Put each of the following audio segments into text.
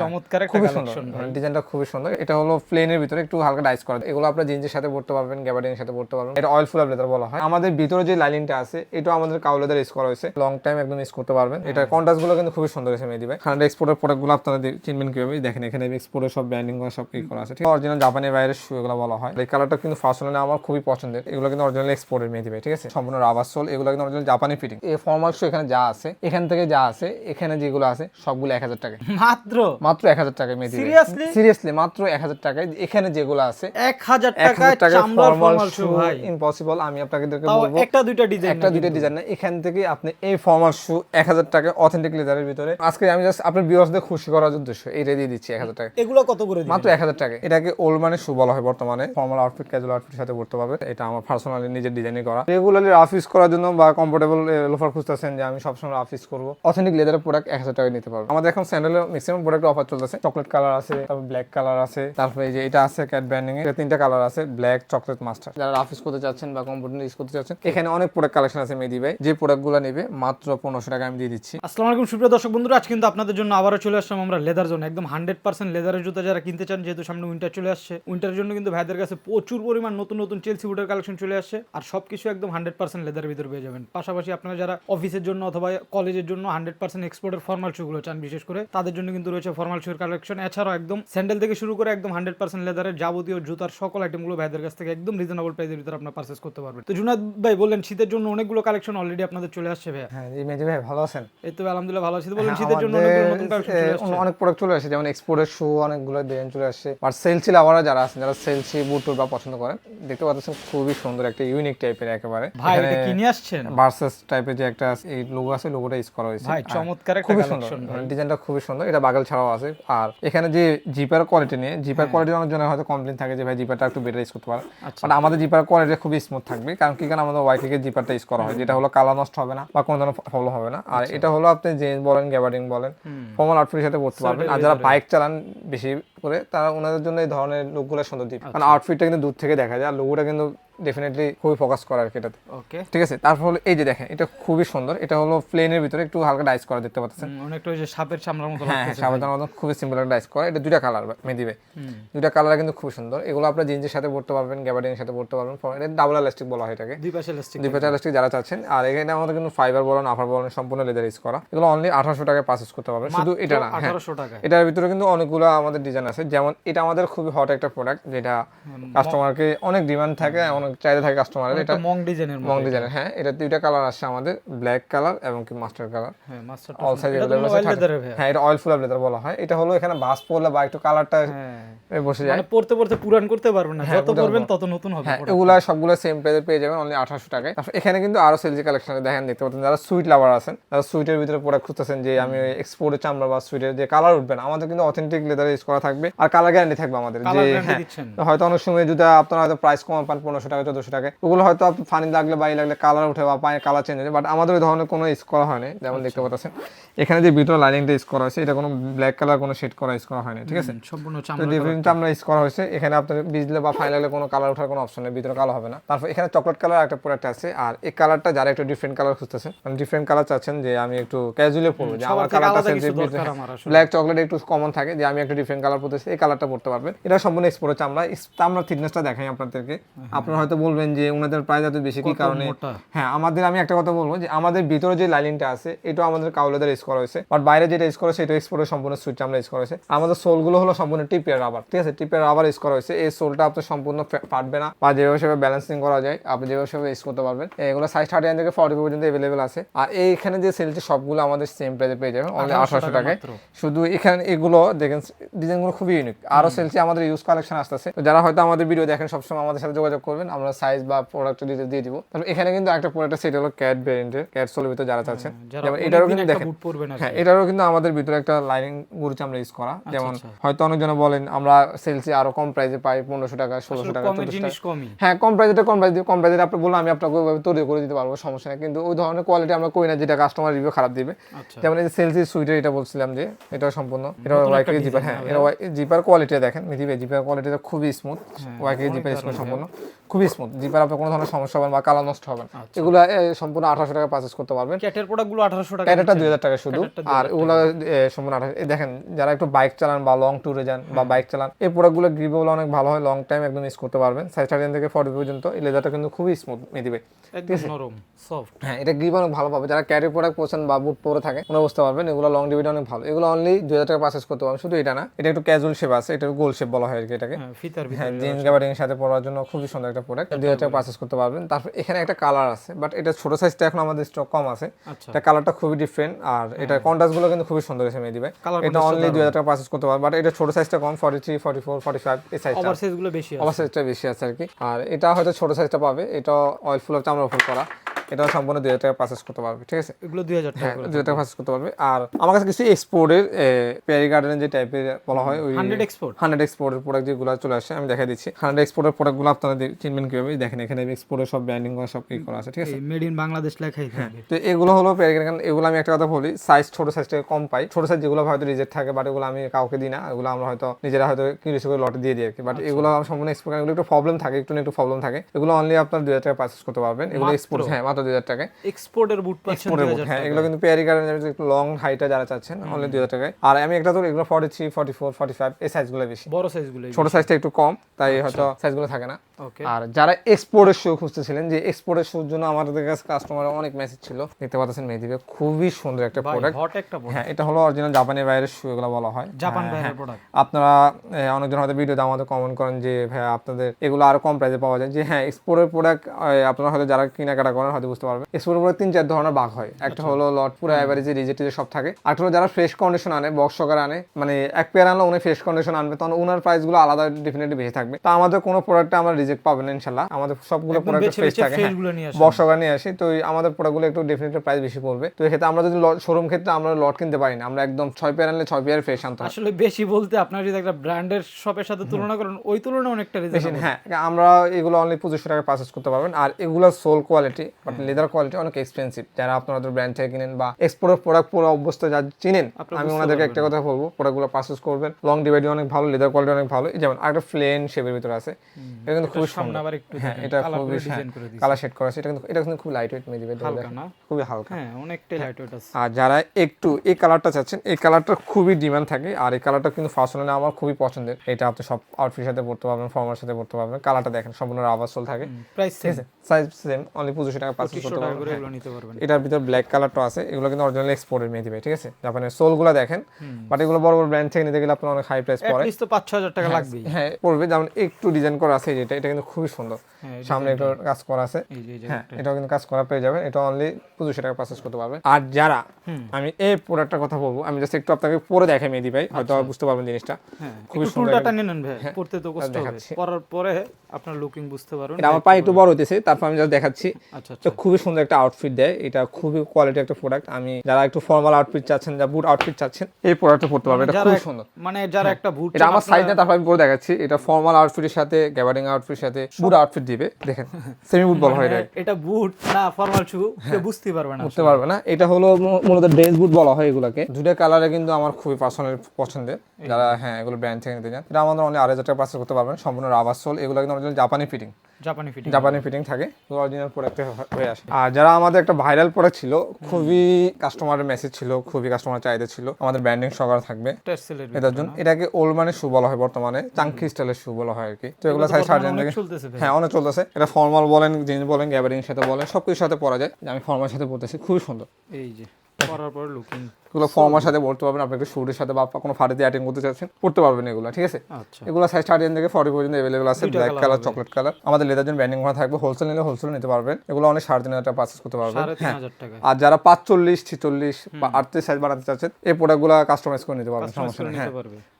চমৎকার একটা খুবই সুন্দর কালেকশন ডিজাইনটা খুবই সুন্দর। এটা হলো প্লেনের ভিতরে একটু হালকা ডাইস করা। এগুলো আপনার জিন্সের সাথে পড়তে পারবেন গ্যাবার্ডিনের সাথে পড়তে পারবেন। এটা অয়েল ফুল লেদার বলা হয়। আমাদের ভিতরে যে লাইনিংটা আছে এটা আমাদের কাউ লেদার ইউজ করা হয়েছে। লং টাইম একদম ইউজ করতে পারবেন। এটা কন্ট্রাস্টগুলো কিন্তু খুবই সুন্দর হয়েছে মেহেদি ভাই। কারণ এক্সপোর্টের প্রোডাক্টগুলো আপনারা চিনবেন কীভাবে? দেখেন এখানে এক্সপোর্টের সব ব্র্যান্ডিং করা সব করা আছে। ঠিক অরিজিনাল জাপানের বাইরের শু এগুলো বলা হয়। এই কালারটা কিন্তু পার্সোনালি আমার খুবই পছন্দের। এগুলো কিন্তু অরিজিনাল এক্সপোর্টের মেহেদি ভাই ঠিক আছে? সম্পূর্ণ রাবার সোল এগুলো কিন্তু অরিজিনাল জাপানি ফিটিং এই ফর্মাল শু এখানে যা আছে এখান থেকে যা আছে এখানে যেগুলো আছে সবগুলো এক হাজার টাকা মাত্র? মাত্র এক হাজার টাকায় মেহেদি Seriously? সিরিয়াসলি মাত্র এক হাজার টাকায়। এখানে যেগুলো আছে এক হাজার এক টাকায় হাজার ফর্মাল শু ভাই। ইম্পসিবল আমি আপনাদেরকে তাও বলব। একটা দুইটা ডিজাইন একটা দুইটা ডিজাইন না এখান থেকে আপনি এই ফর্মাল শু এক হাজার টাকা অথেন্টিক লেদারের ভিতরে। আজকে আমি জাস্ট আপনার বিয়ার্সদের খুশি করার উদ্দেশ্য এইটা দিয়ে দিচ্ছি এক হাজার টাকা এগুলো কত করে মাত্র এক হাজার টাকা এটাকে ওল্ড মানে শু বলা হয় বর্তমানে। ফর্মাল আউটফিট ক্যাজুয়াল আউটফিটের সাথে পড়তে পারবে। এটা আমার পার্সোনালি নিজের ডিজাইনে করা। রেগুলারলি ইউজ করার জন্য বা কমফোর্টেবল লোফার খুঁজতেছেন যে আমি সবসময় ইউজ করব। অথেন্টিক লেদারের প্রোডাক্ট এক হাজার টাকা নিতে পারব। আমাদের এখন স্যান্ডেলের ম্যাক্সিমাম প্রোডাক্ট অফার চলতেছে। চকলেট কালার আছে, তারপর ব্ল্যাক কালার আছে, তারপরে যে এটা আছে ক্যাট ব্যান্ডিং এর তিনটা কালার আছে ব্ল্যাক চকলেট মাস্টার যারা রাফ ইউজ করতে চাচ্ছেন বা কমফোর্টেবল ইউজ করতে চাচ্ছেন, এখানে অনেক প্রোডাক্ট কালেকশন আছে মেদি ভাই। যে প্রোডাক্টগুলো নেবে, মাত্র পনেরোশো টাকা আমি দিয়ে দিচ্ছি। আসসালামু আলাইকুম, সুপ্রিয় দর্শক বন্ধুরা, আজ কিন্তু আপনাদের জন্য আবারও চলে আসলাম আমরা লেদার জোন একদম হান্ড্রেড পার্সেন্ট লেদারের জুতা যারা কিনতে চান, যেহেতু সামনে উইন্টার চলে আসছে উইন্টারের জন্য কিন্তু ভাইদের কাছে প্রচুর পরিমাণ নতুন নতুন চেলসি বুটের কালেকশন চলে আসছে। আর সবকিছু একদম হান্ড্রেড পার্সেন্ট লেদারের ভিতরে পেয়ে যাবেন। পাশাপাশি আপনারা যারা অফিসের জন্য অথবা কলেজের জন্য হান্ড্রেড পার্সেন্ট এক্সপোর্টের ফর্মাল শুগুলো চান, বিশেষ করে, তাদের জন্য কিন্তু রয়েছে ফর্মাল শুর কালেকশন। এছাড়াও একদম স্যান্ডেল থেকে শুরু করে একদম হান্ড্রেড পার্সেন্ট লেদারের যাবতীয় জুতার সকল আইটেমগুলো ভাইদের কাছ থেকে একদম রিজনেবল প্রাইসের ভিতরে আপনার পারচেস করতে পারবেন। তো জুনাদ ভাই বললেন শীতের জন্য অনেকগুলো কালেকশন অলরেডি আপনাদের চলে আসছে ভাই হ্যাঁ জি মেদি ভাই ভালো আছেন? এই তো আলহামদুলিল্লাহ ভালো আছি। বললেন হ্যাঁ, শীতের জন্য অনেক প্রোডাক্ট চলে আসছে যেমন এক্সপোর্টের শু অনেকগুলো ডিজাইন চলে আসছে। আর সেলসি লাভাররা যারা আছেন যারা সেলসি বুট বা পছন্দ করেন দেখতে পাচ্ছেন খুবই সুন্দর একটা ইউনিক টাইপের একেবারে। ভাই এটা কি নিয়ে আসছেন? ভার্সাস টাইপের যে একটা এই লোগো আছে লোগোটা ইউজ করা হয়েছে। ভাই চমৎকার একটা কালেকশন ডিজাইনটা খুবই সুন্দর। এটা বাগাল ছাড়াও আছে। আর এখানে যে জিপার কোয়ালিটি নিয়ে হ্যাঁ। জিপার কোয়ালিটি অনেক জনের হয়তো কমপ্লেন থাকে যে ভাই জিপারটা একটু বেটার ইউজ করতে পারে। আচ্ছা। বাট আমাদের জিপার কোয়ালিটি খুবই স্মুথ থাকবে। কারণ কি? কারণ আমাদের ওয়াই থেকে জিপারটা ইউজ করা হয়। যেটা হলো কালার নষ্ট হবে না বা কোনো ধরনের প্রবলেম হবে না। আর আচ্ছা। এটা হলো আপনি জেন্স বলেন গ্যাবার্ডিং বলেন ফর্মাল আউটফিটের সাথে পড়তে পারবেন। আর যারা বাইক চালান বেশি করে তারা ওনাদের জন্য এই ধরনের লোকগুলো সুন্দর দিবে আচ্ছা। কারণ আউটফিটটা কিন্তু দূর থেকে দেখা যায়। আর লোগোটা কিন্তু ডেফিনেটলি খুবই ফোকাস করা আর কি এটাতে। ওকে ঠিক আছে? তারপর হলো এই যে দেখেন এটা খুবই সুন্দর। এটা হলো প্লেনের ভিতরে একটু হালকা ডাইস করা দেখতে পাচ্ছেন। অনেকটা ওই যে সাপের চামড়ার মতো হ্যাঁ হ্যাঁ লাগতেছে সাবাদার মতন খুবই সিম্পল একটা ডাইস করা। এটা দুইটা কালার মেদিবে হুম। দুইটা কালার কিন্তু খুব সুন্দর। এগুলো আপনার জিন্সের সাথে পড়তে পারবেন গ্যাবার্ডিনের সাথে পড়তে পারবেন। এটা ডাবল এলাস্টিক বলা হয় এটাকে। দুই পাশে ইলাস্টিক দুই পেটা এলাস্টিক যারা চাচ্ছেন। আর এখানে আমাদের কিন্তু ফাইবার বলেন আফার বলেন সম্পূর্ণ লেদার ইউজ করা। এগুলো অনলি আঠারোশো টাকায় পারচেস করতে পারবেন। শুধু এটা না হ্যাঁ। 1800 টাকা এটার ভিতরে কিন্তু অনেকগুলো আমাদের ডিজাইন আছে। যেমন এটা আমাদের খুবই হট একটা প্রোডাক্ট যেটা কাস্টমারকে অনেক ডিমান্ড থাকে অনেক চাহিদা থাকে কাস্টমারের এটা মং ডিজাইনের মং ডিজাইনের হ্যাঁ এটা দুইটা কালার আসছে আমাদের ব্ল্যাক কালার এবং কি মাস্টার কালার হ্যাঁ মাস্টার অল সাইজ হ্যাঁ এটা অয়েল ফুল লেদার বলা হয়। এটা হলো এখানে বাস পড়লে বা একটু কালারটা হ্যাঁ। বসে যায়। মানে পড়তে পড়তে পুরান করতে পারবেন না। যত পড়বেন তত নতুন হবে হ্যাঁ এগুলা সবগুলো সেম প্রাইসে পেয়ে যাবেন অনলি আঠারোশো টাকায়। তারপর এখানে কিন্তু আরও সেলজি কালেকশন দেখেন দেখতে পাচ্ছেন যারা সুইট লাভার আছেন যারা সুইটের ভিতরে প্রোডাক্ট খুঁজতেছেন যে আমি এক্সপোর্টের চামড়া বা সুইটের যে কালার উঠবে না আমাদের কিন্তু অথেন্টিক লেদার ইউজ করা থাকবে। আর কালার গ্যারান্টি থাকবে আমাদের যে হ্যাঁ হয়তো অনেক সময় যদি আপনারা হয়তো প্রাইস কম পান পনেরোশো টাকা চোদ্দশো টাকা ওগুলো হয়তো ফানি লাগলে বা লাগলে কালার উঠে বা পায়ে কালার চেঞ্জ হয়ে বাট আমাদের ওই ধরনের কোনো ইউজ করা হয়নি যেমন দেখতে পাচ্ছেন। এখানে যে ভিতরে লাইনিংটা ইউজ করা হয়েছে এটা কোনো ব্ল্যাক কালার কোনো শেড করা ইউজ করা হয়নি ঠিক আছে? সম্পূর্ণ ডিফারেন্ট আমরা ইউজ করা হয়েছে। এখানে আপনার বিজলে বা ফাইন লাগলে কোনো কালার ওঠার কোনো অপশন নেই ভিতরে কালো হবে না। তারপর এখানে চকলেট কালার একটা প্রোডাক্ট আছে আর এই কালারটা যারা একটু ডিফারেন্ট কালার খুঁজতেছেন মানে ডিফারেন্ট কালার চাচ্ছেন যে আমি একটু ক্যাজুয়ালি পরবো যে আমার কালারটা ব্ল্যাক চকলেট একটু কমন থাকে যে আমি একটা ডিফারেন্ট কালার পরতেছি এই কালারটা পড়তে পারবেন। এটা সম্পূর্ণ এক্সপোর্ট চামড়া আমরা থিকনেসটা দেখাই আপনাদেরকে। আপনারা হয়তো বলবেন যে ওনাদের প্রাইস এত বেশি কি কারণে? হ্যাঁ আমাদের আমি একটা কথা বলব যে আমাদের ভিতরে যে লাইনিংটা আছে এটা আমাদের কাউলেদার ইউজ করা হয়েছে। বাট বাইরে যেটা ইউজ করা হয়েছে এটা এক্সপোর্টের সম্পূর্ণ সুইচ আমরা ইউজ করা হয়েছে। আমাদের সোলগুলো হলো সম্পূর্ণ টিপিয়ার রাবার ঠিক আছে? টিপিয়ার রাবার ইউজ করা হয়েছে। এই সোলটা আপনার সম্পূর্ণ ফাটবে না। বা যেভাবে সেভাবে ব্যালেন্সিং করা যায় আপনি যেভাবে সেভাবে ইউজ করতে পারবেন। এগুলো সাইজ থার্টি নাইন থেকে ফর্টি পর্যন্ত অ্যাভেলেবেল আছে। আর এইখানে যে সেলটি সবগুলো আমাদের সেম প্রাইসে পেয়ে যাবেন অনলি 1800 আঠারোশো টাকায়। শুধু এখানে এগুলো দেখেন ডিজাইনগুলো খুবই ইউনিক আরও সেলসি আমাদের ইউজ কালেকশন আসতেছে। তো যারা হয়তো আমাদের ভিডিও দেখেন সবসময় আমাদের সাথে যোগাযোগ করবেন। আমরা সাইজ বা প্রোডাক্ট ডিটেল দিয়ে দিব। তারপর এখানে কিন্তু একটা প্রোডাক্ট সেটা হলো ক্যাট ভেরিয়েন্টের ক্যাট সোলের ভিতরে যারা চাচ্ছেন যেমন এটারও কিন্তু দেখেন হ্যাঁ এটারও কিন্তু আমাদের ভিতরে একটা লাইনিং গুরুচ আমরা ইউজ করা। যেমন হয়তো অনেকজন বলেন আমরা সেলসি আরও কম প্রাইসে পাই পনেরোশো টাকা ষোলোশো টাকা কমের 1400 টাকা। জিনিস কমই। হ্যাঁ কম প্রাইসে কম প্রাইস কম প্রাইসে আপনি বললাম আমি আপনাকে ওইভাবে তৈরি করে দিতে পারব সমস্যা নেই। কিন্তু ওই ধরনের কোয়ালিটি আমরা করি না যেটা কাস্টমার রিভিউ খারাপ দিবে। আচ্ছা। যেমন এই যে সেলসি সুইটের এটা বলছিলাম যে এটা সম্পূর্ণ। এটা ওয়াইকে জিপার হ্যাঁ এটা জিপার কোয়ালিটি দেখেন মিথিবে জিপার কোয়ালিটিটা খুবই স্মুথ ওয়াইকে জিপার স্মুথ সম্পূর্ণ। খুবই স্মুথ জিপার আপনার কোনো ধরনের সমস্যা হবে বা কালার নষ্ট হবে না। আচ্ছা। এগুলো সম্পূর্ণ আঠারোশো টাকা পারচেস করতে পারবেন। ক্যাটের প্রোডাক্টগুলো আঠারোশো টাকা ক্যারেটটা দুই হাজার টাকা শুধু। আর এগুলো সম্পূর্ণ আঠারো দেখেন যারা একটু বাইক চালান বা লং ট্যুরে যান বা বাইক চালান এই প্রোডাক্টগুলো গ্রিপগুলো অনেক ভালো হয় লং টাইম একদম ইউজ করতে পারবেন। সাইড থার্টিন থেকে ফর্টি পর্যন্ত এই লেদারটা কিন্তু খুবই স্মুথ মেয়ে দিবে নরম সফট হ্যাঁ এটা গ্রিপ অনেক ভালো পাবে। যারা ক্যারি প্রোডাক্ট পছন্দ বা বুট পরে থাকে ওরা বুঝতে পারবেন এগুলো লং ডিভিডি অনেক ভালো। এগুলো অনলি দুই হাজার টাকা পারচেস করতে পারবেন। শুধু এটা না এটা একটু ক্যাজুয়াল শেপ আছে এটা গোল শেপ বলা হয় আর কি এটাকে। হ্যাঁ জিন্স গ্যাবারিং এর সাথে পরার জন্য খুবই সুন্দর একটা প্রোডাক্ট দুই হাজার টাকা পারচেস করতে পারবেন। তারপর এখানে একটা কালার আছে বাট এটা ছোট সাইজটা এখন আমাদের স্টক কম আছে। আচ্ছা। এটা কালারটা খুবই ডিফারেন্ট আর এটা কন্ট্রাস্টগুলো কিন্তু খুবই সুন্দর এসে মেয়ে দিবে এটা অনলি দুই হাজার টাকা পারচেস করতে পারবেন বাট এটা ছোট সাইজটা কম forty three forty four forty five এই সাইজটা ওভার সাইজগুলো বেশি আছে। ওভার সাইজটা বেশি আছে আর কি। আর এটা হয়তো ছোট সাইজটা পাবে এটা অয়েল ফুল চামড়া ফুল করা। এটা সম্পূর্ণ দুই হাজার টাকা পারচেস করতে পারবে ঠিক আছে? এগুলো দুই হাজার টাকা হ্যাঁ দুই হাজার টাকা পারচেস করতে পারবে। আর আমার কাছে কিছু এক্সপোর্টের পেয়ারি গার্ডেনের যে টাইপের বলা হয় ওই হান্ড্রেড এক্সপোর্ট হান্ড্রেড এক্সপোর্টের প্রোডাক্ট যেগুলো চলে আসে আমি দেখা দিচ্ছি। হান্ড্রেড এক্সপোর্টের প্রোডাক্টগুলো আপনারা চিনবেন কীভাবে? দেখেন এখানে এক্সপোর্টের সব ব্র্যান্ডিং করা সব ই করা আছে ঠিক আছে? মেড ইন বাংলাদেশ লেখাই থাকবে তো এগুলো হলো প্যারিগান এগুলো আমি একটা কথা বলি সাইজ ছোট সাইজ থেকে কম পাই। ছোট সাইজ যেগুলো হয়তো রিজেক্ট থাকে বাট এগুলো আমি কাউকে দিই না। এগুলো আমরা হয়তো নিজেরা হয়তো কিনেছি করে লটে দিয়ে দিই আর কি। বাট এগুলো সম্পূর্ণ এক্সপোর্ট এগুলো একটু প্রবলেম থাকে একটু না একটু প্রবলেম থাকে। এগুলো অনলি আপনার দুই হাজার টাকা পারচেস করতে পারবেন। এগুলো? এক্সপোর্ট হ্যাঁ মাত্র দুই হাজার টাকায় এক্সপোর্টের বুট পাচ্ছেন এক্সপোর্টের বুট হ্যাঁ এগুলো কিন্তু পেয়ারি কারণে একটু লং হাইটা যারা চাচ্ছেন অনলি দুই হাজার টাকায়। আর আমি একটা তো এগুলো forty three forty four forty five এই সাইজগুলো বেশি। বড় সাইজগুলো ছোট সাইজটা একটু কম তাই হয়তো সাইজগুলো থাকে না। আর যারা এক্সপোর্টের শো খুঁজতেছিলেন যে এক্সপোর্টের শুর জন্য আমাদের কাছে কাস্টমার অনেক মেসেজ ছিল দেখতে পাচ্ছেন মেহেদিবে খুবই সুন্দর একটা প্রোডাক্ট হট একটা হ্যাঁ এটা হলো অরিজিনাল জাপানি বাইরের শু এগুলো বলা হয়। জাপান হ্যাঁ, বাইরের হ্যাঁ। প্রোডাক্ট আপনারা আহ, অনেকজন হয়তো ভিডিওতে আমাদের কমেন্ট করেন যে ভাইয়া আপনাদের এগুলো আরও কম প্রাইসে পাওয়া যায়। যে হ্যাঁ এক্সপোর্টের প্রোডাক্ট আপনারা হয়তো যারা কেনাকাটা করেন হয়তো বুঝতে পারবেন। এক্সপোর্টের প্রোডাক্ট তিন চার ধরনের ভাগ হয়। একটা হলো লট পুরো অ্যাভারেজে রিজেক্ট সব থাকে। আর একটা হলো যারা ফ্রেশ কন্ডিশন আনে বক্স সকার আনে মানে এক পেয়ার আনলে উনি ফ্রেশ কন্ডিশন আনবে তখন ওনার প্রাইসগুলো আলাদা ডেফিনেটলি বেশি থাকবে। তা আমাদের কোনো প্রোডাক্টটা আমরা রিজেক্ট পাবেন ইনশাল্লাহ আমাদের সবগুলো একদম প্রোডাক্ট ফ্রেশ থাকে বর্ষকা নিয়ে আসি তো আমাদের প্রোডাক্টগুলো একটু ডেফিনেটলি প্রাইস বেশি পড়বে। তো এক্ষেত্রে আমরা যদি শোরুম ক্ষেত্রে আমরা লট কিনতে পারি না আমরা একদম ছয় পেয়ার আনলে ছয় পেয়ার ফ্রেশ আনতে আসলে বেশি বলতে আপনার যদি একটা ব্র্যান্ডের শপের সাথে তুলনা করেন ওই তুলনায় অনেকটা বেশি হ্যাঁ আমরা এগুলো অনলি পঁচিশশো টাকা পারচেস করতে পারবেন। আর এগুলো sole quality but leather quality অনেক এক্সপেন্সিভ যারা আপনাদের ব্র্যান্ড থেকে কিনেন বা এক্সপোর্টের প্রোডাক্ট পুরো অবস্থা যা চিনেন আমি ওনাদেরকে একটা কথা বলব প্রোডাক্টগুলো পারচেস করবেন। লং ডিভাইডি অনেক ভালো লেদার কোয়ালিটি অনেক ভালো যেমন একটা প্লেন শেপের ভিতরে আছে। এটা কিন্তু সুন্দর। আবার একটু হ্যাঁ এটা করে কালার শেড করা আছে। এটা কিন্তু এটা কিন্তু খুব লাইট ওয়েট হালকা না? খুবই হালকা। হ্যাঁ অনেকটাই লাইট ওয়েট আছে। আর যারা একটু এই কালারটা চাচ্ছেন এই কালারটা খুবই ডিমান্ড থাকে। আর এই কালারটা কিন্তু আমার খুবই পছন্দের। এটা আপনি সব আউটফিটের সাথে পড়তে পারবেন ফর্মার সাথে পড়তে পারবেন। কালারটা দেখেন সম্পূর্ণ রাবার সোল থাকে। প্রাইস আছে? সাইজ সেম অনলি পঁচিশশো টাকা পাঁচশো করতে পারবেন। হ্যাঁ। এটার ভিতর ব্ল্যাক কালারটা আছে। এগুলো কিন্তু অরিজিনাল এক্সপোর্টের মেয়ে দিবে ঠিক আছে? জাপানের সোলগুলো দেখেন। বাট এগুলো বড় বড় ব্র্যান্ড থেকে নিতে গেলে আপনার অনেক হাই প্রাইস পড়ে। অ্যাটলিস্ট তো পাঁচ ছ হাজার টাকা লাগবেই। হ্যাঁ পড়বে। যেমন একটু ডিজাইন করা আছে যেটা এটা কিন্তু খুবই সুন্দর। সামনে একটু কাজ করা আছে। হ্যাঁ এটাও কিন্তু কাজ করা পেয়ে যাবেন। এটা অনলি পঁচিশশো টাকা পারচেস করতে পারবেন আর যারা আমি এই প্রোডাক্টটার কথা বলব আমি জাস্ট একটু আপনাকে পরে দেখাই মেহেদি ভাই হয়তো আচ্ছা। বুঝতে পারবেন জিনিসটা। হ্যাঁ খুবই সুন্দর টুলটাটা নিয়ে নেন ভাই পড়তে তো কষ্ট হবে। পরার পরে আপনার লুকিং বুঝতে পারবেন এটা আমার পায়ে একটু বড় হতেছে তারপর আমি যা দেখাচ্ছি। আচ্ছা আচ্ছা। খুবই সুন্দর একটা আউটফিট দেয়। এটা খুবই কোয়ালিটি একটা প্রোডাক্ট আমি যারা একটু ফর্মাল আউটফিট চাচ্ছেন যা বুট আউটফিট চাচ্ছেন এই প্রোডাক্টটা পড়তে পারবে। এটা যারা খুবই সুন্দর। মানে যারা একটা বুট এটা আমার সাইজ না তারপর আমি পরে দেখাচ্ছি। এটা ফর্মাল আউটফিটের সাথে গ্যাবারিং আউটফিটের সাথে বুট আউটফিট দিবে। দেখেন সেমি বুট বলা হয় এটা। এটা বুট না ফর্মাল শু হ্যাঁ। কেউ বুঝতে পারবে না বুঝতে পারবে না। এটা হলো মূলত ড্রেস বুট বলা হয় এগুলোকে। দুটো কালারে কিন্তু আমার খুবই পার্সোনাল পছন্দের। যারা হ্যাঁ এগুলো ব্র্যান্ড থেকে নিতে চান। এটা আমাদের অনেক আড়াই হাজার টাকা পার্সেল করতে পারবেন। সম্পূর্ণ রাবার সোল এগুলো কিন্তু জাপানি ফিটিং জাপানি ফিটিং জাপানি ফিটিং থাকে অরিজিনাল প্রোডাক্ট হয়ে আসে। আর যারা আমাদের একটা ভাইরাল প্রোডাক্ট ছিল খুবই কাস্টমারের মেসেজ ছিল খুবই কাস্টমার চাহিদা ছিল আমাদের ব্র্যান্ডিং সকার থাকবে। এটার জন্য এটাকে ওল্ড মানে শু বলা হয় বর্তমানে চাঙ্কি স্টাইলের শু বলা হয় আর কি। তো এগুলো সাইজ থেকে হ্যাঁ অনেক চলতেছে। এটা ফর্মাল বলেন জিন্স বলেন গ্যাবারিং সাথে বলেন সবকিছুর সাথে পরা যায়। আমি ফর্মাল সাথে পরতেছি খুবই সুন্দর। এই যে। পরার পর লুকিং এগুলো ফর্মার সাথে পড়তে পারবেন আপনি একটু শুটের সাথে বা কোনো ফাটে দিয়ে অ্যাটেন্ড করতে চাচ্ছেন পড়তে পারবেন এগুলো ঠিক আছে? আচ্ছা। এগুলো সাইজ থার্টি থেকে ফর্টি পর্যন্ত অ্যাভেলেবল আছে ব্ল্যাক কালার চকলেট কালার আমাদের লেদার জন্য ব্যান্ডিং করা থাকবে হোলসেল নিলে হোলসেল নিতে পারবেন এগুলো অনেক সাড়ে তিন হাজার টাকা পারচেস করতে পারবেন। হ্যাঁ। আর যারা পাঁচচল্লিশ ছিচল্লিশ বা আটত্রিশ সাইজ বানাতে চাচ্ছেন এই প্রোডাক্টগুলো কাস্টমাইজ করে নিতে পারবেন সমস্যা নেই হ্যাঁ।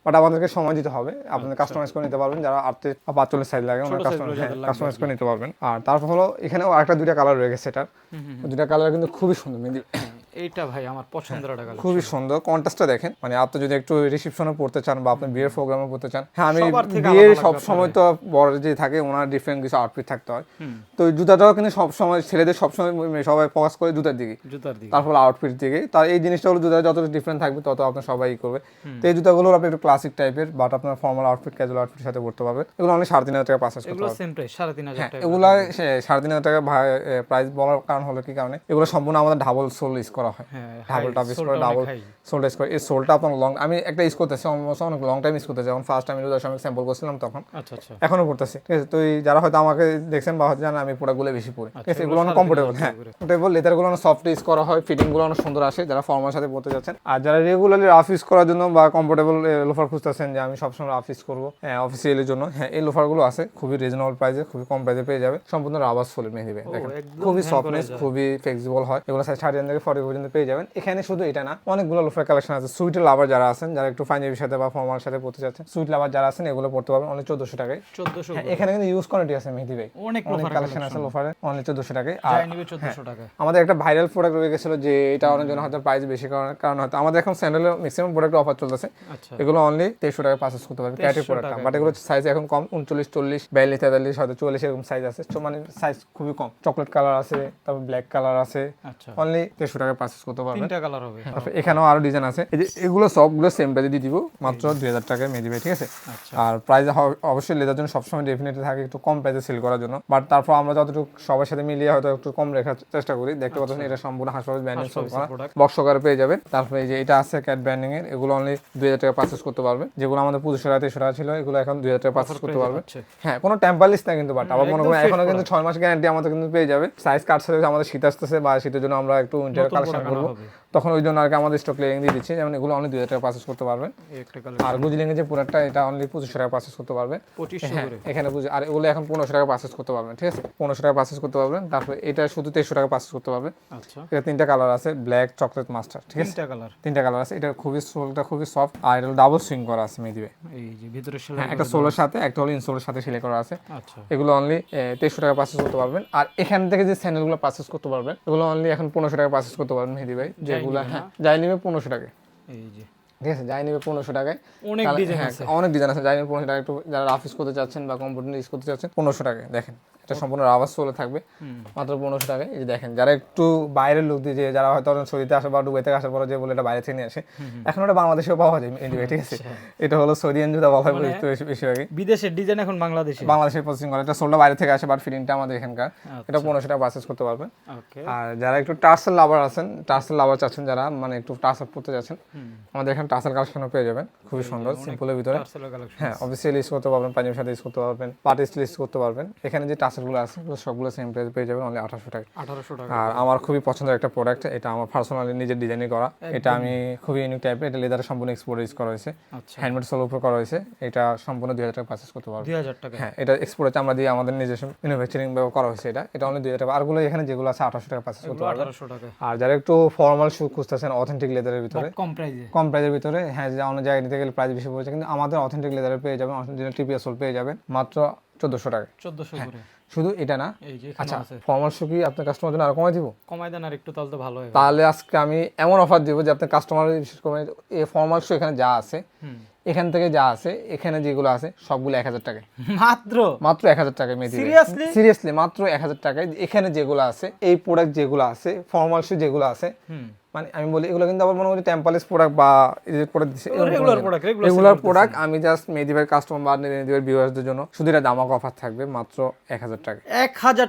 বাট আমাদেরকে সময় দিতে হবে আপনাদের কাস্টমাইজ করে নিতে পারবেন যারা আটত্রিশ বা পাঁচচল্লিশ সাইজ লাগে ওনারা কাস্টমাইজ কাস্টমাইজ করে নিতে পারবেন। আর তারপর হলো এখানেও আরেকটা দুইটা কালার রয়ে গেছে এটার দুইটা কালার কিন্তু খুবই সুন্দর মেহেদি এইটা ভাই আমার পছন্দের টাকা খুবই সুন্দর। কন্ট্রাস্টটা দেখেন। মানে আপনি যদি একটু রিসেপশনে পড়তে চান বা আপনি বিয়ের প্রোগ্রামে পড়তে চান হ্যাঁ আমি বিয়ের সব সময় তো বড় যে থাকে ওনার ডিফারেন্ট কিছু আউটফিট থাকতে হয়। তো জুতাটাও কিন্তু সব সময় ছেলেদের সব সময় সবাই ফোকাস করে জুতার দিকে। জুতার দিকে। তারপর আউটফিট দিকে। তার এই জিনিসটা হলো জুতা যত ডিফারেন্ট থাকবে তত আপনার সবাই করবে। তো এই জুতাগুলো আপনি একটু ক্লাসিক টাইপের বাট আপনার ফর্মাল আউটফিট ক্যাজুয়াল আউটফিটের সাথে পড়তে পারবে এগুলো অনেক সাড়ে তিন হাজার টাকা পাঁচ এগুলো সেম প্রাইস সাড়ে তিন হাজার হ্যাঁ টাকা। এগুলা সাড়ে তিন হাজার টাকা প্রাইস বলার কারণ হলো কি কারণে? এগুলো সম্পূর্ণ আমাদের ডাবল সোল ইউজ করা হয়। হ্যাঁ ডাবল টাপ ইউজ করে ডাবল। সোলটা ইউজ করে এই সোলটা আপনার লং আমি একটা ইউজ করতেছি অলমোস্ট অনেক লং টাইম ইউজ করতেছি যখন ফার্স্ট টাইম ইউজ আমি স্যাম্পল করছিলাম তখন। আচ্ছা আচ্ছা। এখনও পড়তেছি ঠিক আছে? তো যারা হয়তো আমাকে দেখছেন বা হয়তো জানেন আমি প্রোডাক্টগুলো বেশি পড়ি। ঠিক আছে? এগুলো অনেক কমফোর্টেবল হ্যাঁ। কমফোর্টেবল লেদারগুলো অনেক সফট ইউজ করা হয় ফিটিংগুলো অনেক সুন্দর আসে যারা ফর্মাল সাথে পড়তে যাচ্ছেন। আর যারা রেগুলারলি রাফ ইউজ করার জন্য বা কমফোর্টেবল লোফার খুঁজতেছেন যে আমি সবসময় রাফ ইউজ করব হ্যাঁ অফিসিয়ালের জন্য হ্যাঁ এই লোফারগুলো আছে খুবই রিজনেবল প্রাইসে খুবই কম প্রাইসে পেয়ে যাবে। সম্পূর্ণ রাবার সোলের মেহেদি দেখেন। খুবই সফটনেস খুবই ফ্লেক্সিবল হয়। এগুলো সাইজ থার্টি থেকে ফর্টি পর্যন্ত পেয়ে যাবেন। এখানে শুধু এটা না অনেকগুলো লোফার কালেকশন আছে। সুইট লাভার যারা আছেন যারা একটু পাঞ্জাবির সাথে বা ফর্মাল সাথে পড়তে চাচ্ছেন সুইট লাভার যারা আছেন এগুলো পড়তে পারবেন অনলি চোদ্দশো টাকায়। চোদ্দশো হ্যাঁ, এখানে কিন্তু ইউজ কোয়ালিটি আছে মেহেদি ভাই। অনেক অনেক কালেকশন আছে লোফারে অনলি চোদ্দশো টাকায়। আর টাকা আমাদের একটা ভাইরাল প্রোডাক্ট রয়ে গেছিল যে এটা অনেক জন্য হয়তো প্রাইস বেশি কারণ কারণ হয়তো আমাদের এখন স্যান্ডেলের ম্যাক্সিমাম প্রোডাক্ট অফার চলতেছে। আচ্ছা। এগুলো অনলি তেইশশো টাকা পারচেস করতে পারবে ক্যাটের প্রোডাক্ট বাট এগুলো সাইজ এখন কম উনচল্লিশ চল্লিশ বিয়াল্লিশ তেতাল্লিশ হয়তো চল্লিশ এরকম সাইজ আছে। মানে সাইজ খুবই কম। চকলেট কালার আছে তারপর ব্ল্যাক কালার আছে। আচ্ছা। অনলি তেইশশো টাকা পারচেস করতে পারবেন। তিনটা কালার হবে। তারপর এখানেও আরও ডিজাইন আছে। এই যে এগুলো সবগুলো সেম দিয়ে দিব মাত্র দুই হাজার টাকায় মেয়ে দিবে ঠিক আছে? আচ্ছা। আর প্রাইস অবশ্যই লেদার জন্য সবসময় ডেফিনেটলি থাকে একটু কম প্রাইসে সেল করার জন্য। বাট তারপর আমরা যতটুকু সবার সাথে মিলিয়ে হয়তো একটু কম রাখার চেষ্টা করি। দেখতে পাচ্ছেন এটা সম্পূর্ণ হাসপাতাল ব্যান্ডিং সেল করা বক্স পেয়ে যাবেন। তারপরে এই যে এটা আছে ক্যাট ব্যান্ডিং এর। এগুলো অনলি দুই হাজার টাকা পারচেস করতে পারবেন। যেগুলো আমাদের পঁচিশশো টাকা তেইশশো টাকা ছিল এগুলো এখন দুই হাজার টাকা পারচেস করতে পারবেন। হচ্ছে হ্যাঁ কোনো টেম্পার লিস্ট না কিন্তু বাট আবার মনে করেন এখনও কিন্তু ছয় মাস গ্যারান্টি আমাদের কিন্তু পেয়ে যাবে। সাইজ কাটছে আমাদের শীত আসতেছে বা শীতের জন্য আমরা একটু উইন্টার কালেকশন করব হবে। তখন ওই জন্য আর কি আমাদের স্টক লেগে দিয়ে দিচ্ছি। যেমন এগুলো অনলি দুই হাজার টাকা পারচেস করতে পারবেন। আর গুজলিংয়ের যে প্রোডাক্টটা এটা অনলি পঁচিশশো টাকা পারচেস করতে পারবে। হ্যাঁ এখানে বুঝি আর এগুলো এখন পনেরোশো টাকা পারচেস করতে পারবেন ঠিক আছে? পনেরোশো টাকা পারচেস করতে পারবেন। তারপরে এটা শুধু তেইশশো টাকা পারচেস করতে পারবে। আচ্ছা। এটা তিনটা কালার আছে ব্ল্যাক চকলেট মাস্টার ঠিক আছে? তিনটা কালার তিনটা কালার আছে। এটা খুবই সোলটা খুবই সফট আর এটা ডাবল সুইং করা আছে মেদিবে এই যে ভিতরে হ্যাঁ একটা সোলের সাথে একটা হলো ইনসোলের সাথে সেলাই করা আছে। আচ্ছা। এগুলো অনলি তেইশশো টাকা পারচেস করতে পারবেন। আর এখান থেকে যে স্যান্ডেলগুলো পারচেস করতে পারবেন এগুলো অনলি এখন পনেরোশো টাকা পারচেস করতে পারবেন মেহেদি ভাই যেগুলো হ্যাঁ। যাই নিবে পনেরোশো টাকা এই যে। ঠিক আছে যাই নিবে পনেরোশো টাকায়। অনেক ডিজাইন হ্যাঁ, আছে। অনেক ডিজাইন আছে। যাই নেবে পনেরোশো টাকা একটু যারা অফিস করতে চাচ্ছেন বা কম্পিউটার ইউজ করতে চাচ্ছেন পনেরোশো টাকায় দেখেন। এটা সম্পূর্ণ রাবার সোলে থাকবে। মাত্র পনেরোশো টাকায়। এই যে দেখেন যারা একটু বাইরের লোক দিয়ে যারা হয়তো সৌদিতে আসে বা দুবাই থেকে আসার পরে যে বলে এটা বাইরে থেকে নিয়ে আসে এখন ওটা বাংলাদেশেও পাওয়া যায় এদিকে ঠিক আছে? এটা হলো সৌদিয়ান জুতা বলা হয় বেশিরভাগই। বিদেশের ডিজাইন এখন বাংলাদেশে। বাংলাদেশের প্রসেসিং করে। এটা সোলটা বাইরে থেকে আসে বাট ফিটিংটা আমাদের এখানকার। আচ্ছা। এটা পনেরোশো টাকা পারচেস করতে পারবেন। আর যারা একটু টার্সেল লাভার আছেন টার্সেল লাভার চাচ্ছেন যারা মানে একটু টার্সেল পড়তে যাচ্ছেন আমাদের এখানে টার্সেল কালেকশনও পেয়ে যাবেন। খুবই সুন্দর সিম্পলের ভিতরে। হ্যাঁ অফিসিয়াল ইউজ করতে পারবেন পাঞ্জাবির সাথে ইউজ করতে পারবেন পার্টিস ইউজ করতে পারবেন। এখানে যে টার্সেলগুলো আছে সবগুলো সেম প্রাইস পেয়ে যাবেন অনলি আঠারোশো টাকা। আঠারোশো টাকা। আর আমার খুবই পছন্দের একটা প্রোডাক্ট এটা আমার পার্সোনালি নিজের ডিজাইনে করা। এটা আমি খুবই ইউনিক টাইপের এটা লেদারের সম্পূর্ণ এক্সপোর্ট ইউজ করা হয়েছে। আচ্ছা। হ্যান্ডমেড সোল উপর করা হয়েছে। এটা সম্পূর্ণ দুই হাজার টাকা পারচেস করতে পারবেন দুই হাজার টাকা। হ্যাঁ এটা এক্সপোর্ট হচ্ছে আমরা দিয়ে আমাদের নিজস্ব ম্যানুফ্যাকচারিং করা হয়েছে এটা। এটা অনলি দুই হাজার টাকা। আরগুলো এখানে যেগুলো আছে আঠারোশো টাকা পারচেস করতে পারবেন। আঠারোশো টাকা। আর যারা একটু ফর্মাল শু খুঁজতেছেন অথেন্টিক লেদারের ভিতরে কম প্রাইজে কম প্রাইজের ভিতরে হ্যাঁ যে অন্য জায়গায় নিতে গেলে প্রাইস বেশি পড়েছে কিন্তু আমাদের অথেন্টিক লেদারে পেয়ে যাবেন অথেন্টিক টিপিএস সোল পেয়ে যাবেন। মাত্র টাকা। করে। শুধু এটা না। আচ্ছা এখানে ফর্মাল শু কি আপনার কাস্টমার জন্য আরও কমাই দিব? কমাই দেন আর একটু তাহলে তো ভালো হয়। তাহলে আজকে আমি এমন অফার দিব যে আপনার কাস্টমার বিশেষ করে এই ফর্মাল শু এখানে যা আছে এখান থেকে যা আছে এখানে যেগুলো আছে সবগুলো এক হাজার টাকায়। মাত্র? মাত্র এক হাজার টাকায় মেয়ে? সিরিয়াসলি মাত্র এক হাজার টাকায়। এখানে যেগুলো আছে এই প্রোডাক্ট যেগুলো আছে ফর্মাল শু যেগুলো আছে হুম। মানে আমি বলি এগুলো কিন্তু আবার মনে করি টেম্পালিস প্রোডাক্ট বা প্রোডাক্ট দিচ্ছে রেগুলার প্রোডাক্ট রেগুলার প্রোডাক্ট আমি জাস্ট মেদিবের কাস্টমার বা মেদিবের ভিউয়ার্সদের জন্য শুধু এটা দামাক অফার থাকবে মাত্র এক হাজার টাকা। এক হাজার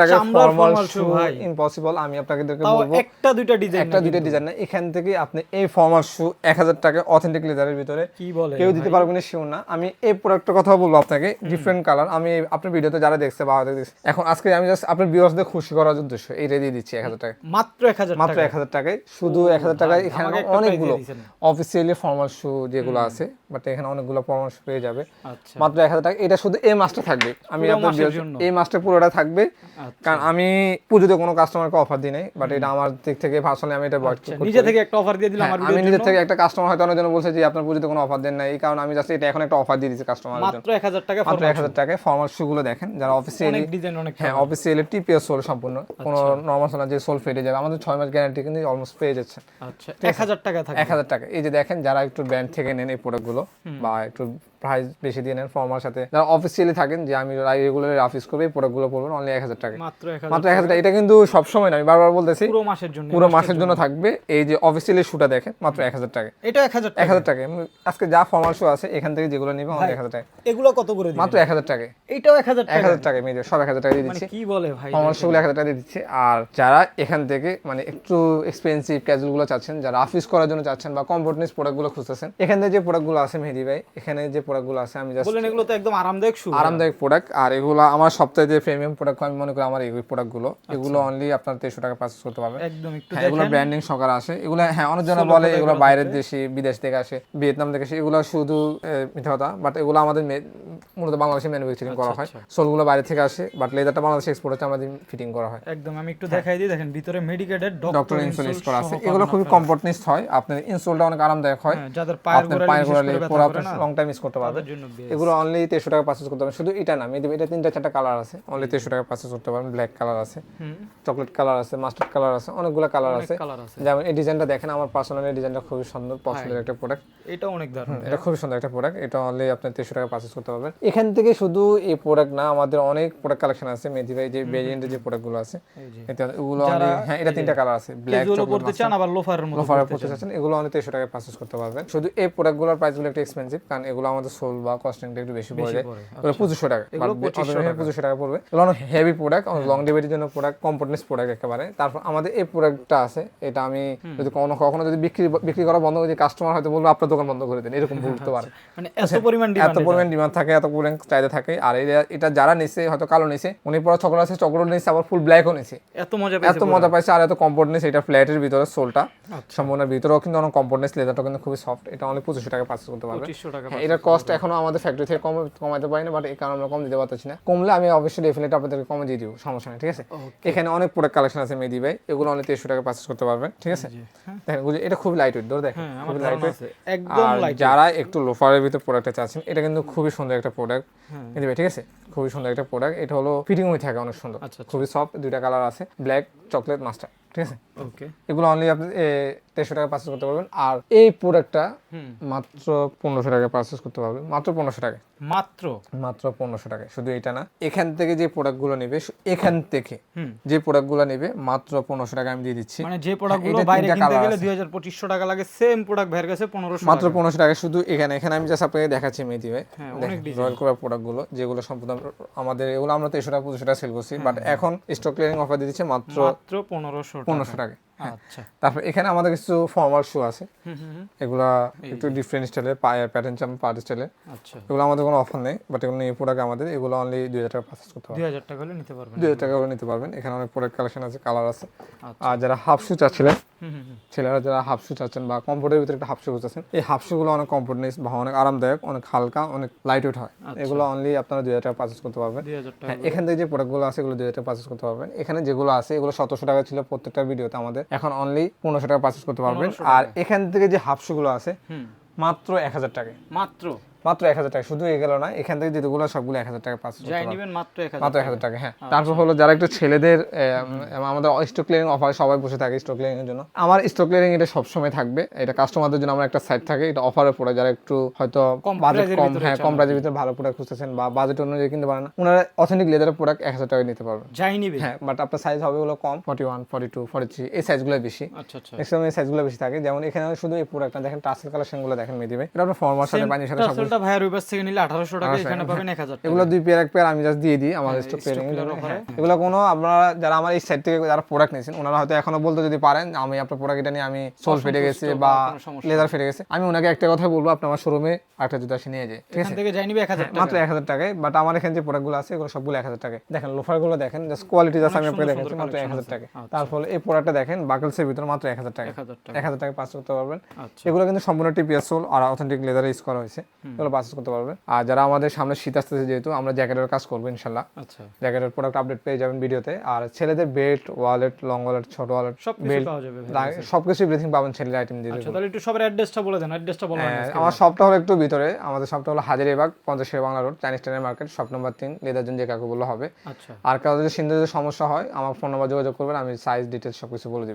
টাকা ফর্মাল শু ইম্পসিবল আমি আপনাদেরকে বলব একটা দুইটা ডিজাইন একটা দুইটা ডিজাইন না এখান থেকে আপনি এই ফর্মাল শু এক হাজার টাকা অথেন্টিক লেদারের ভিতরে কি বলে কেউ দিতে পারবে না শিওর না। আমি এই প্রোডাক্টের কথা বলব আপনাকে ডিফারেন্ট কালার আমি আপনার ভিডিওতে যারা দেখছে বা দেখছে এখন আজকে আমি জাস্ট আপনার ভিউয়ার্সদের খুশি করার উদ্দেশ্য এইটা দিয়ে দিচ্ছি এক হাজার টাকা মাত্র এক হাজার মাত্র এক হাজার টাকায়। শুধু এক হাজার টাকায় এখানে অনেকগুলো অফিসিয়ালি ফর্মাল শু যেগুলো আছে বাট এখানে অনেকগুলো ফর্মাল শু পেয়ে যাবে। আচ্ছা। মাত্র এক হাজার টাকা এটা শুধু এই মাসটা থাকবে। আমি আপনার? এই মাসটা পুরোটা থাকবে। আচ্ছা। কারণ আমি পুজোতে কোনো কাস্টমারকে অফার দিই নাই বাট এটা আমার দিক থেকে পার্সোনালি আমি এটা আচ্ছা, নিজে থেকে একটা অফার দিয়ে দিলাম আমি ভিডিওর নিজের থেকে একটা কাস্টমার হয়তো অনেকজন বলছে যে আপনার পুজোতে কোনো অফার দেন না এই কারণে আমি জাস্ট এটা এখন একটা অফার দিয়ে দিচ্ছি কাস্টমারের জন্য। মাত্র এক হাজার টাকা মাত্র এক হাজার টাকায় ফর্মাল শুগুলো দেখেন যারা অফিসিয়ালি হ্যাঁ অফিসিয়ালি টিপিএস সোল সম্পূর্ণ। কোনো। নর্মাল সোল যে সোল ফেটে যাবে। আমাদের ছয় মাস গ্যারান্টি কিন্তু অলমোস্ট পেয়ে যাচ্ছেন। আচ্ছা এক হাজার টাকা থাকে এক হাজার টাকা। এই যে দেখেন যারা একটু ব্র্যান্ড থেকে নেন এই প্রোডাক্টগুলো বা একটু প্রাইস বেশি দিয়ে নেন ফর্মার সাথে যারা অফিসিয়ালি থাকেন যে আমি রেগুলার অফিস করব এই প্রোডাক্টগুলো পড়বেন অনলি এক হাজার টাকা মাত্র এক হাজার টাকা এটা কিন্তু সবসময় না আমি বারবার বলতেছি পুরো মাসের জন্য পুরো মাসের জন্য থাকবে এই যে অফিসিয়ালি শুটা দেখেন মাত্র এক হাজার টাকা এটা এক হাজার এক হাজার টাকা আজকে যা ফর্মাল শো আছে এখান থেকে যেগুলো নিবে অনলি এক হাজার টাকা এগুলো কত করে মাত্র এক হাজার টাকায় এটাও এক হাজার এক হাজার টাকায় মেয়েদের সব এক হাজার টাকা দিয়ে মানে দিচ্ছে কি বলে ভাই ফর্মাল শোগুলো এক হাজার টাকা দিয়ে দিচ্ছে আর যারা এখান থেকে মানে একটু এক্সপেন্সিভ ক্যাজুয়ালগুলো চাচ্ছেন যারা অফিস করার জন্য চাচ্ছেন বা কমফোর্টনেস প্রোডাক্টগুলো খুঁজতেছেন এখানে যে প্রোডাক্টগুলো আছে মেহেদি ভাই এখানে যে প্রোডাক্ট গুলো আছে আমি জাস্ট বলেন এগুলো তো একদম আরামদায়ক শু আরামদায়ক প্রোডাক্ট আর এগুলো আমার সপ্তাহে যে প্রিমিয়াম প্রোডাক্ট আমি মনে করি আমার এই প্রোডাক্টগুলো এগুলো অনলি আপনার তেইশশো টাকা পারচেস করতে পারবেন একদম একটু হ্যাঁ এগুলো ব্র্যান্ডিং সকার আসে। এগুলো হ্যাঁ অনেকজন বলে এগুলো বাইরের দেশে বিদেশ থেকে আসে ভিয়েতনাম থেকে আসে। এগুলো শুধু মিথ্যা কথা বাট এগুলো আমাদের মূলত বাংলাদেশে ম্যানুফ্যাকচারিং করা হয়। সোলগুলো বাইরে থেকে আসে বাট লেদারটা বাংলাদেশে এক্সপোর্ট হচ্ছে আমাদের ফিটিং করা হয়। একদম আমি একটু দেখাই দিই দেখেন ভিতরে মেডিকেটেড ডক্টর ইনসোল ইউজ করা আছে। এগুলো খুবই কমফোর্টনেস হয় আপনার ইনসোলটা অনেক আরামদায়ক হয়। যাদের পায়ের গোড়ালি পুরো লং টাইম ইউজ করতে পারবেন তাদের এগুলো অনলি তেইশশো টাকা পারচেস করতে পারবেন। শুধু এটা না মেয়েদের এটা তিনটা চারটা কালার আছে। অনলি তেইশশো টাকা পারচেস করতে পারবেন। ব্ল্যাক কালার আছে চকলেট কালার আছে মাস্টার্ড কালার আছে অনেকগুলো কালার আছে। যেমন এই ডিজাইনটা দেখেন আমার পার্সোনালি ডিজাইনটা খুবই সুন্দর পছন্দের একটা প্রোডাক্ট এটা অনেক দারুণ। এটা খুবই সুন্দর একটা প্রোডাক্ট এটা অনলি আপনি তেইশশো টাকা পারচেস করতে পারবেন। এখান থেকে শুধু এই প্রোডাক্ট না আমাদের অনেক প্রোডাক্ট কালেকশন আছে। মেথি ভাই যে ভেরিয়েন্টের যে প্রোডাক্টগুলো আছে এগুলো হ্যাঁ এটা তিনটা কালার আছে। ব্ল্যাক ক্যাজুয়ালও করতে চান আবার লোফারের মতো লোফার পড়তে চাচ্ছেন এগুলো অনেক তেইশশো টাকায় পারচেস করতে পারবেন। শুধু এই প্রোডাক্টগুলোর প্রাইসগুলো একটু এক্সপেন্সিভ কারণ এগুলো আমাদের সোল বা কস্টিংটা একটু বেশি পড়ে যায়। পঁচিশশো টাকা। পঁচিশশো টাকা। পড়বে। অনেক হেভি প্রোডাক্ট লং ডেলিভারির জন্য প্রোডাক্ট প্রোডাক্ট একেবারে। তারপর আমাদের এই প্রোডাক্টটা আছে এটা আমি যদি কখনো কখনো যদি বিক্রি বিক্রি করা বন্ধ করে কাস্টমার হয়তো বলব আপনার দোকান বন্ধ করে দেন। এরকম বলতে পারে। মানে এত পরিমাণ এত পরিমাণ ডিমান্ড থাকে এত পরিমাণ চাহিদা থাকে। আর এটা- এটা যারা নিছে হয়তো কালো নিছে উনি পরে চকলেট আছে চকলেট নিছে আবার ফুল ব্ল্যাকও নিছে। এত মজা এত মজা পাইছে আর এত কমফোর্টনেস এটা ফ্ল্যাটের ভিতরে সোলটা। আচ্ছা। সম্পূর্ণ ভিতরেও কিন্তু অনেক কমফোর্টনেস লেদারটা কিন্তু খুবই সফট এটা অনেক পঁচিশশো টাকা পার্চেস করতে পারবে। হ্যাঁ এটার কস্ট এখনও আমাদের ফ্যাক্টরি থেকে কম কমাইতে পারি না বাট এই কারণে আমরা কম দিতে পারতেছি না। কমলে আমি অবশ্যই ডেফিনেট আপনাদেরকে কমে দিয়ে দিব সমস্যা নেই ঠিক আছে? এখানে অনেক প্রোডাক্ট কালেকশন আছে মেদি ভাই এগুলো অনেক তেইশশো টাকা পার্চেস করতে পারবেন ঠিক আছে? দেখেন বুঝলি এটা খুবই লাইট ওয়েট ধরে দেখেন হ্যাঁ লাইট একদম আর যারা একটু লোফারের ভিতর প্রোডাক্টটা চাচ্ছেন এটা কিন্তু খুবই সুন্দর একটা প্রোডাক্ট হ্যাঁ। মেদি ভাই ঠিক আছে? খুবই সুন্দর একটা প্রোডাক্ট এটা হলো ফিটিং হয়ে থাকে অনেক সুন্দর। আচ্ছা, আচ্ছা। খুবই সফট দুইটা কালার আছে ব্ল্যাক চকলেট মাস্টার ঠিক আছে? ওকে। এগুলো অনলি আপনি টাকা পার্চেস করতে পারবেন। আর এই প্রোডাক্টটা মাত্র পনেরোশো টাকা পার্চেস করতে পারবেন। মাত্র পনেরোশো টাকা মাত্র? মাত্র পনেরোশো টাকা শুধু এটা না এখান থেকে যে প্রোডাক্টগুলো নেবে এখান থেকে যে প্রোডাক্টগুলো নেবে মাত্র পনেরোশো টাকা আমি দিয়ে দিচ্ছি। মানে যে প্রোডাক্টগুলো বাইরে কিনতে গেলে। দুই হাজার পঁচিশশো টাকা লাগে সেম প্রোডাক্ট কাছে পনেরোশো মাত্র পনেরোশো টাকা শুধু এখানে এখানে আমি জাস্ট আপনাকে দেখাচ্ছি মেয়েদি ভাই। হ্যাঁ, রয়্যাল কোবার প্রোডাক্টগুলো যেগুলো সম্পূর্ণ আমাদের এগুলো আমরা তেইশশো টাকা পঁচিশশো টাকা সেল করছি বাট এখন স্টক ক্লিয়ারিং অফার দিয়ে দিচ্ছে মাত্র মাত্র পনেরোশো পনেরোশো টাকা। আচ্ছা। তারপর এখানে আমাদের কিছু ফর্মাল শু আছে। এগুলা একটু ডিফারেন্ট স্টাইলের পায়ের প্যাটার্ন চাম পার্টি স্টাইলের আচ্ছা। এগুলো আমাদের কোনো অফার নেই বাট এগুলো এই প্রোডাক্ট আমাদের এগুলো অনলি দুই হাজার টাকা পারচেস করতে পারবেন দুই হাজার টাকা হলে নিতে পারবেন। দুই হাজার টাকা করে নিতে পারবেন। এখানে অনেক প্রোডাক্ট কালেকশন আছে কালার আছে। আচ্ছা। আর যারা হাফ শু চাচ্ছিলেন ছেলেরা যারা হাফ শু চাচ্ছেন বা কমফোর্টের ভিতরে একটা হাফ শু চাচ্ছেন এই হাফ শুগুলো অনেক কমফোর্টনেস বা অনেক আরামদায়ক অনেক হালকা অনেক লাইট ওয়েট হয় এগুলো অনলি আপনারা দুই হাজার টাকা পারচেস করতে পারবেন। হ্যাঁ এখান থেকে যে প্রোডাক্টগুলো আছে এগুলো দুই হাজার টাকা পারচেস করতে পারবেন। এখানে যেগুলো আছে এগুলো সতেরোশো টাকা ছিল প্রত্যেকটা ভিডিওতে আমাদের। এখন অনলি পনেরোশো টাকা পারচেস করতে পারবেন। আর এখান থেকে যে হাফসুগুলো আছে মাত্র এক হাজার টাকায়। মাত্র? মাত্র এক হাজার টাকা শুধু এগুলো না এখান থেকে যেগুলো সবগুলো এক হাজার টাকা নিবেন মাত্র এক হাজার টাকা। হ্যাঁ। তারপর হলো যারা একটু ছেলেদের আমাদের স্টক ক্লিয়ারিং অফার সবাই বসে থাকে স্টক ক্লিয়ারিং এর জন্য। আমার স্টক ক্লিয়ারিং এটা সবসময় থাকবে এটা কাস্টমারদের জন্য আমার একটা সাইট থাকে এটা অফারের পরে যারা একটু হয়তো কম বাজেট কম হ্যাঁ কম প্রাইজের ভিতরে ভালো প্রোডাক্ট খুঁজতেছেন বা বাজেট অনুযায়ী কিনতে পারেন ওনারা অথেন্টিক লেদারের প্রোডাক্ট এক হাজার টাকায় নিতে পারবেন। যাই নিবে হ্যাঁ বাট আপনার সাইজ হবে হলো কম forty one forty two forty three এই সাইজগুলো বেশি। আচ্ছা আচ্ছা। ম্যাক্সিমাম এই সাইজগুলো বেশি থাকে। যেমন এখানে শুধু এই প্রোডাক্টটা দেখেন টাসেল কালেকশনগুলো দেখেন মেদিবে এটা আপনার ফর্মার সাথে পানির সাথে সব ভাইয়ের ওই পাশ থেকে নিলে আঠারোশো টাকা এখানে পাবেন এক হাজার টাকা। এগুলো দুই পেয়ার এক পেয়ার আমি জাস্ট দিয়ে দিই আমাদের হ্যাঁ, stock stock pairing clear offer এগুলো কোনো আপনারা যারা আমার এই সাইড থেকে যারা প্রোডাক্ট নিয়েছেন ওনারা হয়তো এখনও বলতে যদি পারেন আমি আপনার প্রোডাক্ট এটা নিয়ে আমি সোল ফেটে গেছে বা লেদার ফেটে গেছে। আমি ওনাকে একটা কথা বলব আপনি আমার শোরুমে একটা জুতো এসে নিয়ে যায় ঠিক এখান আছে? থেকে যাই নিবে এক হাজার টাকা। মাত্র এক হাজার টাকায় বাট আমার এখানে যে প্রোডাক্টগুলো আছে এগুলো সবগুলো এক হাজার টাকায়। দেখেন লোফারগুলো দেখেন জাস্ট কোয়ালিটি জাস্ট আমি আপনাকে দেখাচ্ছি মাত্র এক হাজার টাকা তারপর এই প্রোডাক্টটা দেখেন বাকলসের ভিতরে মাত্র এক হাজার টাকা। এক হাজার টাকা। এক হাজার টাকা পাস করতে পারবেন। আচ্ছা। এগুলো কিন্তু সম্পূর্ণ টিপিএস সোল আর অথেন্টিক লেদার ইউজ করা হয়েছে। এগুলো পাস করতে পারবেন আর যারা আমাদের সামনে শীত আসতেছে যেহেতু আমরা জ্যাকেটের কাজ করব ইনশাল্লাহ। আচ্ছা। জ্যাকেটের প্রোডাক্ট আপডেট পেয়ে যাবেন ভিডিওতে। আর ছেলেদের বেল্ট ওয়ালেট লং ওয়ালেট ছোট ওয়ালেট সব কিছু বেল্ট পাওয়া যাবে ভাই। সবকিছু এভরিথিং পাবেন ছেলের আইটেম দিয়ে আচ্ছা তাহলে একটু সবার অ্যাড্রেসটা বলে দেন। অ্যাড্রেসটা বলবেন হ্যাঁ, আমার শপটা হলো একটু ভিতরে। আমাদের শপটা হলো হাজারিবাগ পঞ্চাশ বাংলা রোড চাইনিজ টাইনের মার্কেট শপ নম্বর তিন লেদারজন যে কাকু বললে হবে। আচ্ছা। আর কারও যদি সিন্ধুদের সমস্যা হয় আমার ফোন নাম্বার যোগাযোগ করবেন আমি সাইজ ডিটেলস সবকিছু বলে দিব।